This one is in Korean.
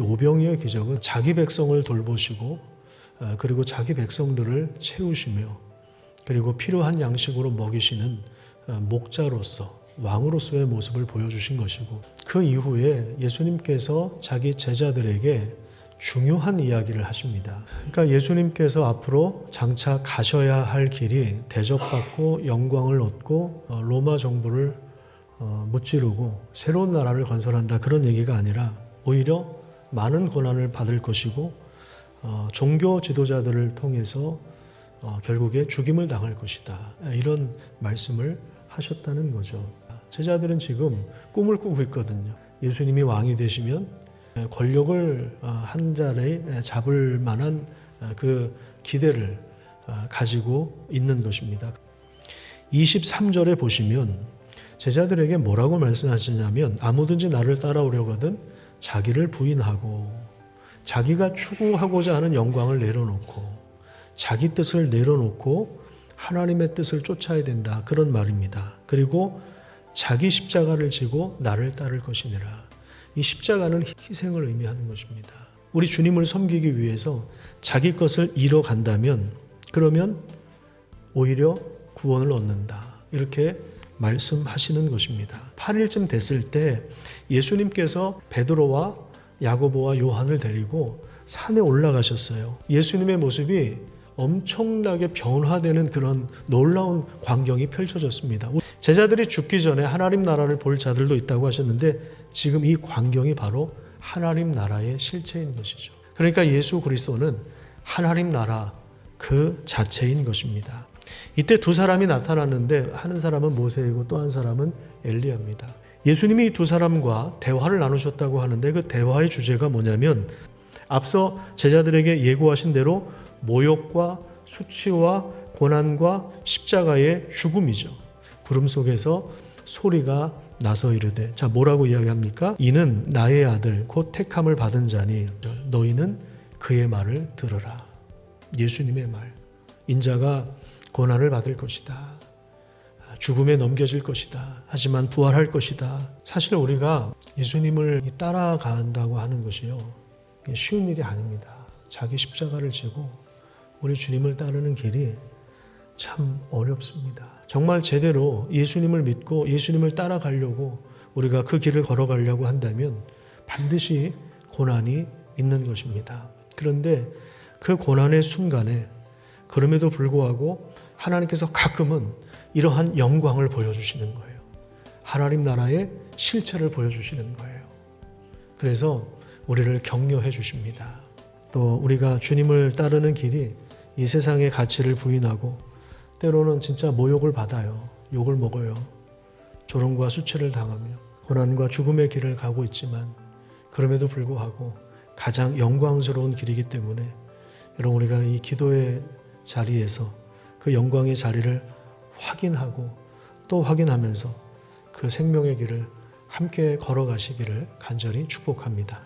오병이의 기적은 자기 백성을 돌보시고 어, 그리고 자기 백성들을 채우시며 그리고 필요한 양식으로 먹이시는 어, 목자로서 왕으로서의 모습을 보여주신 것이고 그 이후에 예수님께서 자기 제자들에게 중요한 이야기를 하십니다. 그러니까 예수님께서 앞으로 장차 가셔야 할 길이 대접받고 영광을 얻고 어, 로마 정부를 어, 무찌르고 새로운 나라를 건설한다 그런 얘기가 아니라 오히려 많은 고난을 받을 것이고 어, 종교 지도자들을 통해서 어, 결국에 죽임을 당할 것이다 이런 말씀을 하셨다는 거죠. 제자들은 지금 꿈을 꾸고 있거든요. 예수님이 왕이 되시면 권력을 어, 한 자리에 잡을 만한 어, 그 기대를 어, 가지고 있는 것입니다. 23절에 보시면 제자들에게 뭐라고 말씀하시냐면 아무든지 나를 따라오려거든 자기를 부인하고 자기가 추구하고자 하는 영광을 내려놓고 자기 뜻을 내려놓고 하나님의 뜻을 쫓아야 된다 그런 말입니다. 그리고 자기 십자가를 지고 나를 따를 것이니라. 이 십자가는 희생을 의미하는 것입니다. 우리 주님을 섬기기 위해서 자기 것을 잃어 간다면 그러면 오히려 구원을 얻는다. 이렇게 말씀하시는 것입니다. 8일쯤 됐을 때 예수님께서 베드로와 야고보와 요한을 데리고 산에 올라가셨어요. 예수님의 모습이 엄청나게 변화되는 그런 놀라운 광경이 펼쳐졌습니다. 제자들이 죽기 전에 하나님 나라를 볼 자들도 있다고 하셨는데 지금 이 광경이 바로 하나님 나라의 실체인 것이죠. 그러니까 예수 그리스도는 하나님 나라 그 자체인 것입니다. 이때 두 사람이 나타났는데 한 사람은 모세이고 또 한 사람은 엘리야입니다. 예수님이 이 두 사람과 대화를 나누셨다고 하는데 그 대화의 주제가 뭐냐면 앞서 제자들에게 예고하신 대로 모욕과 수치와 고난과 십자가의 죽음이죠. 구름 속에서 소리가 나서 이르되 자 뭐라고 이야기합니까? 이는 나의 아들 곧 택함을 받은 자니 너희는 그의 말을 들으라. 예수님의 말. 인자가 고난을 받을 것이다. 죽음에 넘겨질 것이다. 하지만 부활할 것이다. 사실 우리가 예수님을 따라간다고 하는 것이요. 쉬운 일이 아닙니다. 자기 십자가를 지고 우리 주님을 따르는 길이 참 어렵습니다. 정말 제대로 예수님을 믿고 예수님을 따라가려고 우리가 그 길을 걸어가려고 한다면 반드시 고난이 있는 것입니다. 그런데 그 고난의 순간에 그럼에도 불구하고 하나님께서 가끔은 이러한 영광을 보여주시는 거예요. 하나님 나라의 실체를 보여주시는 거예요. 그래서 우리를 격려해 주십니다. 또 우리가 주님을 따르는 길이 이 세상의 가치를 부인하고 때로는 진짜 모욕을 받아요. 욕을 먹어요. 조롱과 수치를 당하며 고난과 죽음의 길을 가고 있지만 그럼에도 불구하고 가장 영광스러운 길이기 때문에 여러분 우리가 이 기도의 자리에서 그 영광의 자리를 확인하고 또 확인하면서 그 생명의 길을 함께 걸어가시기를 간절히 축복합니다.